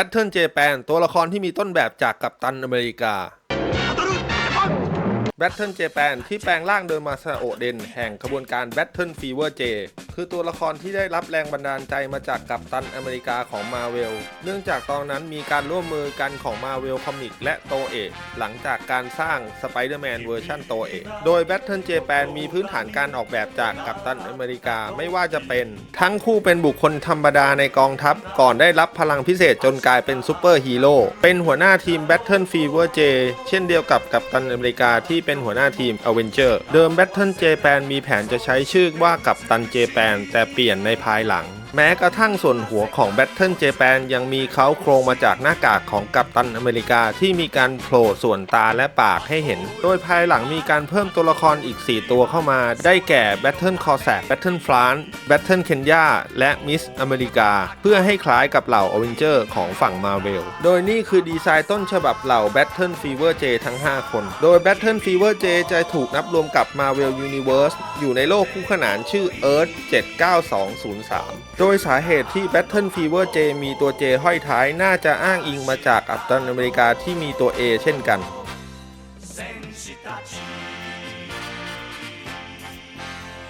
Battle Japan ตัวละครที่มีต้นแบบจากกัปตันอเมริกา Battle Japan ที่แปลงร่างโดยมาซาโอเดนแห่งขบวนการ Battle Fever J คือตัวละครที่ได้รับแรงบันดาลใจมาจากกัปตันอเมริกาของมาเวล เนื่องจากตอนนั้นมีการร่วมมือกันของมาเวลคอมิกและโตเอะหลังจากการสร้าง Spider-Man เวอร์ชันโตเอะโดย Battle Japan มีพื้นฐานการออกแบบจากกัปตันอเมริกาไม่ว่าจะเป็น ทั้งคู่เป็นบุคคลธรรมดาในกองทัพ ก่อนได้รับพลังพิเศษจนกลายเป็นซูเปอร์ฮีโร่เป็นหัวหน้าทีม Battle Fever J เช่นเดียวกับกัปตันอเมริกาที่เป็นหัวหน้าทีมอเวนเจอร์เดิมแบทเทิลเจแปนมีแผนจะใช้ชื่อว่ากับตันเจแปนแต่เปลี่ยนในภายหลัง แม้กระทั่งส่วนหัวของ Battle Japan ยังมีเขาโครงมาจากหน้ากากของกัปตันอเมริกาที่มีการโผล่ส่วนตาและปากให้เห็น โดยภายหลังมีการเพิ่มตัวละครอีก 4 ตัวเข้ามา ได้แก่ Battle c o r s a c Battle France Battle Kenya และ Miss อเมริกา เพื่อให้คล้ายกับเหล่า Avenger ของฝั่ง Marvel โดยนี่คือดีไซน์ต้นฉบับเหล่า Battle Fever J ทั้ง 5 คน โดย Battle Fever J จะถูกนับรวมกับ Marvel Universe อยู่ในโลกคู่ขนานชื่อ Earth 79203โดยสาเหตุที่ Battle Fever J มีตัว J ห้อยท้ายน่าจะอ้างอิงมาจากอัปตันอเมริกาที่มีตัว A เช่นกัน